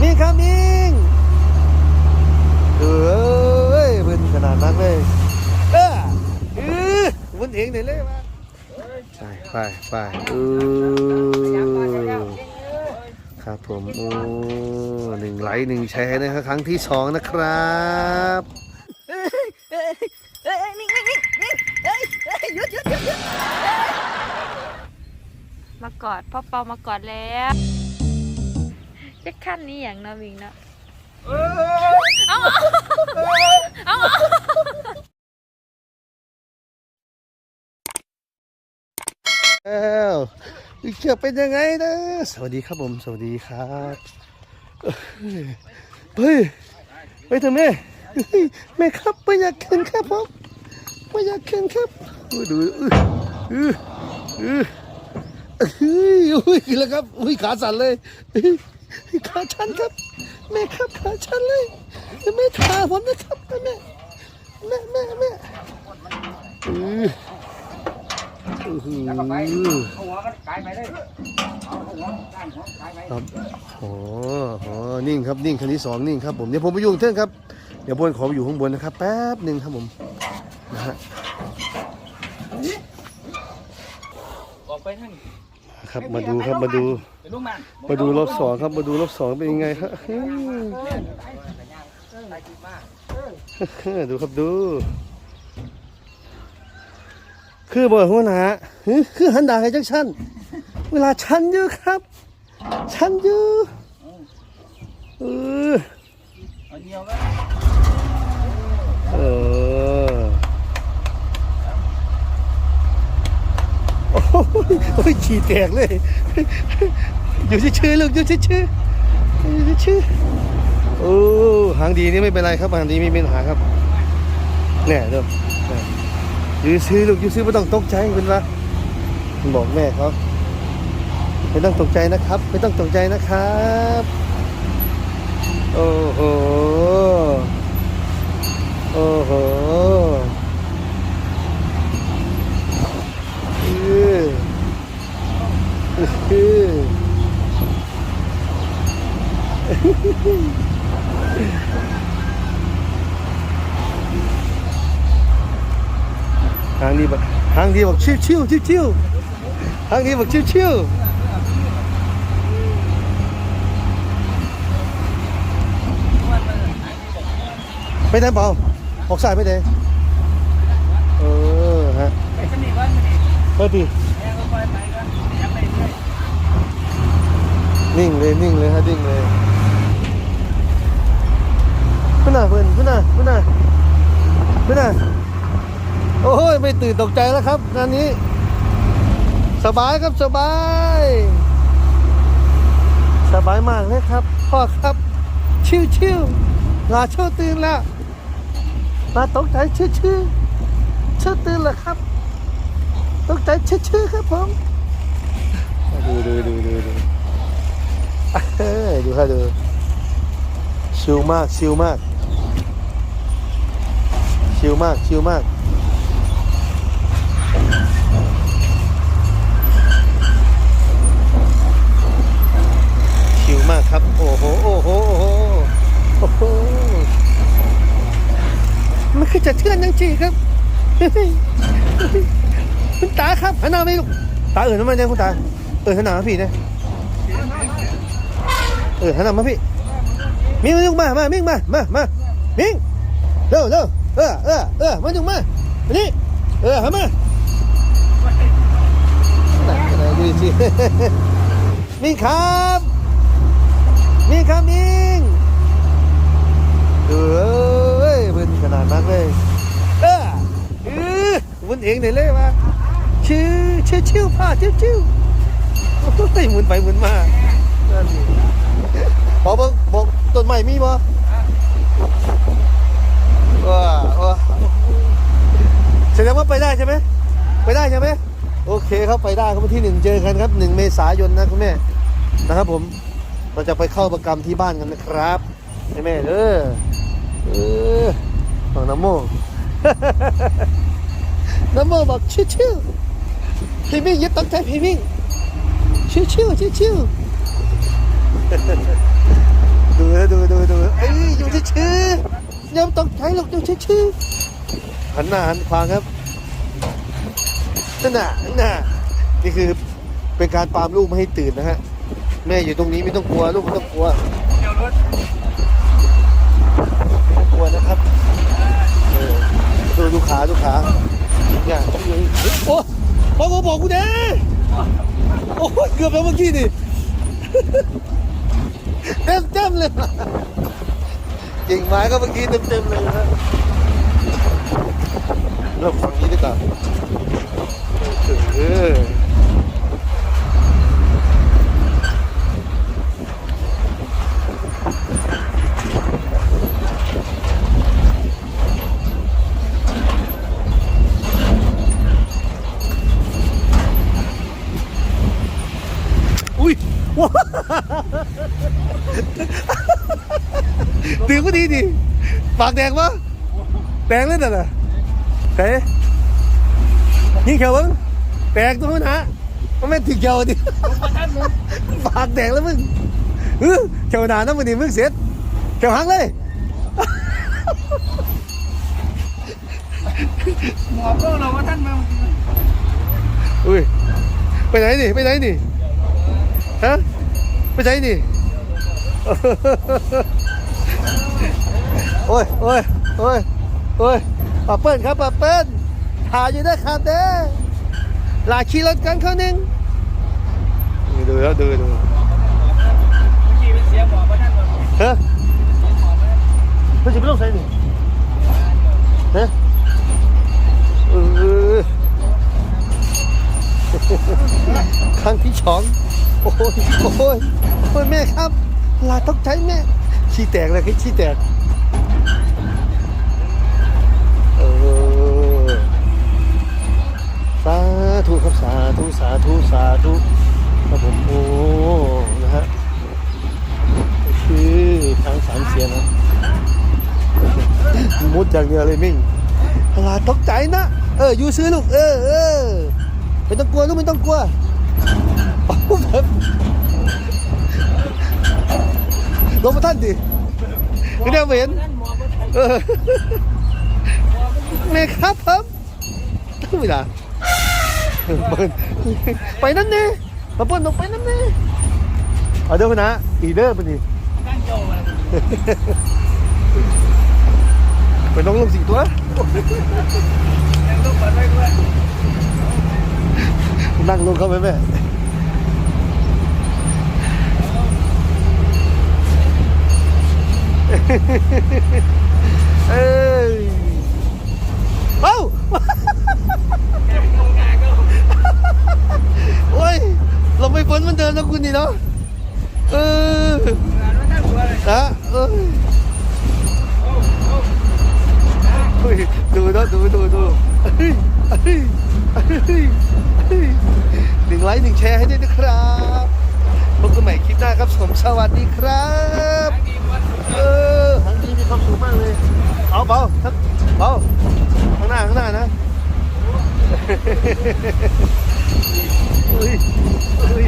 มิงครับมิงเอ้ยมึนขนาดนั้นเลยเออเออมึนเองเลยเลยมาใช่ไปไปเออครับผมโอ้หนึ่งไลค์หนึ่งแชร์นะครับครั้งที่สองนะครับเอ้ยเอ้ยเอ้ยนิ่งนิ่งนิ่งนิ่งเอ้ยเอ้ยหยุดหยุดหยุดหยุดมากอดพ่อเปามากอดแล้ว จะขั้นนี้อย่างเนาะมิงเนาะเอาเอาเอาแล้วเกือบเป็นยังไงนะสวัสดีครับผม สวัสดีครับเฮ้ยไปเถอะแม่เฮ้ยแม่ครับไม่อยากขึ้นครับผมไม่อยากขึ้นครับอุ้ยดูอื้ออืออื้อเฮ้ยอุ้ยแล้วครับอุ้ยขาสั่นเลย ขาชันครับ แม่ครับขาชันเลยแม่ขาผมนะครับแม่แม่แม่แม่แม่อื้ออโอหือเอาหัวก็กายไปเลยเอาหัวด้านหัวกายไปครับโอ้โหนิ่งครับนิ่งคันที่สองนิ่งครับผมเดี๋ยวผมไปอยู่งเทิงครับเดี๋ยวบนขอไปอยู่ข้างบนนะครับ แป๊บหนึ่งครับผมนะฮะออกไปทั้ง ครับมาดูครับมาดูไปลูกมันมาดูรอบสองครับมาดูรอบสองเป็นยังไงครับอืมดูครับดู คือบ่หัวหน้าหึคือหันดาให้จังชันเวลาชันอยู่ครับชันอยู่เออเอาเดียวก็เออโอ้ย โอ้ยฉี่แตกเลย อยู่ชื่อๆลูกอยู่ชื่อๆอยู่ชื่อๆโอ้หางดีนี่ไม่เป็นไรครับหางดีไม่เป็นปัญหาครับเนี่ยเด้อเนี่ยอยู่ซื้อลูกอยู่ซื้อไม่ต้องตกใจเป็นว่าบอกแม่เขาไม่ต้องตกใจนะครับ ไม่ต้องตกใจนะครับ โอ้โหโอ้โหเออเออ ทางนี้บอกทางนี้บอกชิวชิวชิวชิวทางนี้บอกชิวชิวไปไหนเปล่าออกสายไปไหนเออฮะไปสนิทก่อนสนิทเออดี แม่ก็คอยไปก็ยังไปเรื่อย นิ่งเลยนิ่งเลยฮะนิ่งเลยขึ้นหน้าเพื่อนขึ้นหน้าขึ้นหน้าขึ้นหน้าโอ้ยไม่ตื่นตกใจแล้วครับงานนี้ สบายครับสบาย สบายมากเลยครับพ่อครับ ชิวชิวลาเช่าตื่นแล้วลาตกใจชื่อชื่อเช่าตื่นแล้วครับ ตกใจชื่อชื่อๆครับผมดูดูดูดู ดูเฮ้ยดูค่ะดูชิลมากชิลมากชิลมากชิลมากชิลมากครับ โอ้โหโอ้โหโอ้โหมันคือจะเทื่อนยังจีครับคุณตาครับหันหน้าไปลูกตาเอื่นทำไมเนี่ยคุณตาเออหันหน้ามาพี่เนี่ย เออหันหน้ามาพี่มิงมาจุงมามามิงมามามามิงเร็วเร็วเออเออเออมาจุงมาอันนี้เออหันมาหนไหนดูสิมิงครับมิงครับมิงเอ้ยมึนขนาดนั้นเลยเออเออมึนเองเลยเลยมาชิวชิวชิวพ่อชิวชิวโอ้ยหมุนไปหมุนมานั่นนี่ บอกเบิ่งบอกต้นไม้มีบ่ว้าว้าแสดงว่าไปได้ใช่ไหมไปได้ใช่ไหมโอเคครับไปได้ครับวันที่หนึ่งเจอกันครับหนึ่งเมษายนนะคุณแม่นะครับผมเราจะไปเข้าประกรรมที่บ้านกันนะครับแม่เออเออของน้ำโมน้ำโมบอกชิวๆพี่มิ่งยึดตั้งใจพี่มิ่งชิวๆชิวๆ อย่าตกใจหรอกเดี๋ยวชื่อหันหน้าหันขวางครับนั่นน่ะนั่นน่ะนี่คือเป็นการปามลูกไม่ให้ตื่นนะฮะแม่อยู่ตรงนี้ไม่ต้องกลัวลูกไม่ต้องกลัวเดี๋ยวรถไม่ต้องกลัวนะครับเออดูดูขาดูขาเนี่ยโอ้บอกกูบอกกูเด้โอ้ยเกือบแล้วเมื่อกี้นี่ เต็มเต็มเลยกิ่งไม้ก็เมื่อกี้เต็มเต็มเลยนะฮะเริ่มฝั่งนี้ดีกว่าเอออุ้ยว้าตื่น ก็ดีดิปากแดงปะแดงเลยน่ะนะเฮ้ยิงเขียวมึงแตกตัวมันฮะมันไม่ถึงเขียวดิปากแดงแล้วมึงเออเขียวหนานะมึงนี่มึงเสร็จเขียวหักเลยหมอบก็เราว่าท่านมาอุ้ยไปไหนนี่ไปไหนนี่ฮะไปไหนนี่ โอ้ยโอ้ยโอ้ยโอ้ยป้าเปิ้ลครับป้าเปิ้ลถ่ายอยู่ได้ครับเด้อลาขี่รถกันเขาหนึ่งนี่ดูแล้วดูดูขี่เป็นเสียหมอบว่าท่านมาฮะเฮ้ยจะไม่ต้องใส่นี่ฮะเออครั้งที่สองโอ้ยโอ้ยโอ้ยแม่ครับลาตกใจแม่ขี้แตกเลยคือขี้แตก เออ สาธุครับสาธุสาธุสาธุครับผมโอ้นะฮะคือทางสามเสียงนะมุด อย่างเดียวเลยมิ่งลาตกใจนะ เออ อยู่ซื้อลูก เออเออไม่ต้องกลัวลูกไม่ต้องกลัวเอาแบบลงมาท่านดิไม่ได้เห็นท่านหมอเออแม่ครับผมตั้งเวลาไปนั่นเน่มาเปิ้ลงไปนั่นเน่เอาเด้อพนะอีเด้อปะนี่ท่า นโยมาไปน้องลงสี่ตัวยังลูกเปิดไว้ด้วยนั่งลงเข้าไปแม่เอ้ยเอ้าโอ้ยเราไม่พ้นเหมันเดิมนะคุณนี่เนาะเออว่าท่านหัวเลยฮะเอ้ย ดูนะดูดูดูหนึ่งไลค์หนึ่งแชร์ให้ด้วยนะครับพบกันใหม่คลิปหน้าครับผมสวัสดีครับเออหางดีมีความสุขมากเลย เอาเบาครับเบาข้างหน้าข้างหน้านะเฮ้ยเฮ้ย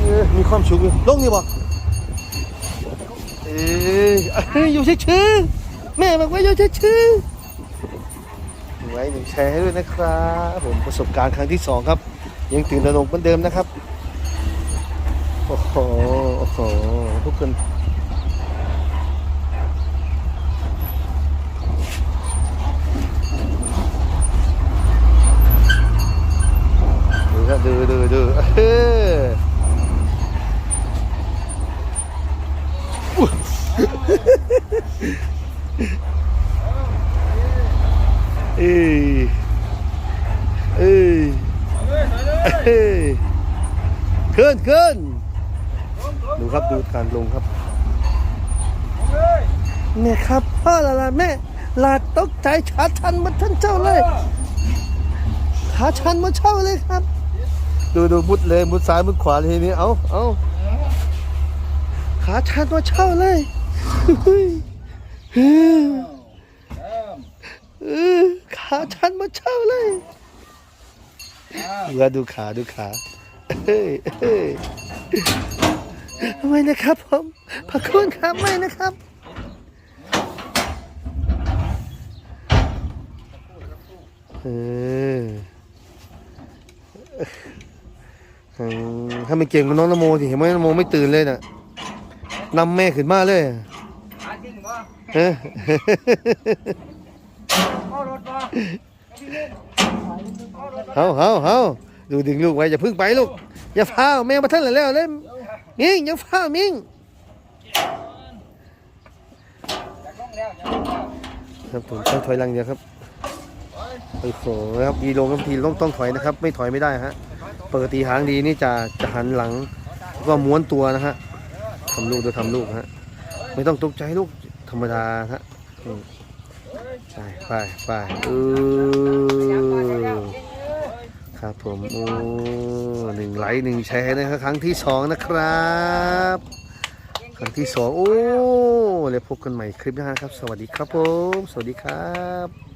เออมี ความสุขอยู่ลงนี่บอกเอ้ยเอ้ยอยู่เฉยๆแม่บอกว่าอยู่เฉยๆไว้หนึ่งแชร์ให้ด้วยนะครับผมประสบการณ์ครั้งที่สองครับ ยังตื่นตระหนกเหมือนเดิมนะครับ โอ้โหโอ้โหทุกคนดูครับดูดูดูเออเอ้ย เอ้ยเอ้ยขึ้นขึ้นดูครับดูการลงครับแม่ครับพ่อละละแม่ลาตกใจขาชันมาท่านเจ้าเลยขาชันมาเช่าเลยครับ ดูดูมุดเลยมุดซ้ายมุดขวาเลยทีนี้เอาเอาขาชันมาเช่าเลยขาชันมาเช่าเลย เรือดูขาดูขาเฮ้ยเฮ้ยไม่นะครับผมพระคุณครับไม่นะครับเอออืมถ้าไม่เก่งมันน้องนโมสิเห็นไหมนโมไม่ตื่นเลยน่ะนำแม่ขึ้นมาเลยหาจริงบ่เออ เฮาเฮาเฮาดูดึงลูกไว้อย่าพึ่งไปลูก อย่าฟ้าแม่มาท่านเลยแล้วเล่มมิงอย่าฟ้ามิงอยากลงแล้วอยากลงแล้วครับผมต้องถอยหลังเดียวครับโอ้โหครับดีลงครับทีต้องต้องถอยนะครับ ไม่ถอยไม่ได้ฮะปกติหางดีนี่จะจะหันหลังก็ม้วนตัวนะฮะทำลูกโดยทำลูกฮะไม่ต้องตกใจลูกธรรมดาฮะไปไปไปเออ ครับผมโอ้หนึ่งไลค์หนึ่งแชร์นะครับครั้งที่สองนะครับ ครั้งที่สองโอ้แล้วพบกันใหม่คลิปหน้าครับ สวัสดีครับผม สวัสดีครับ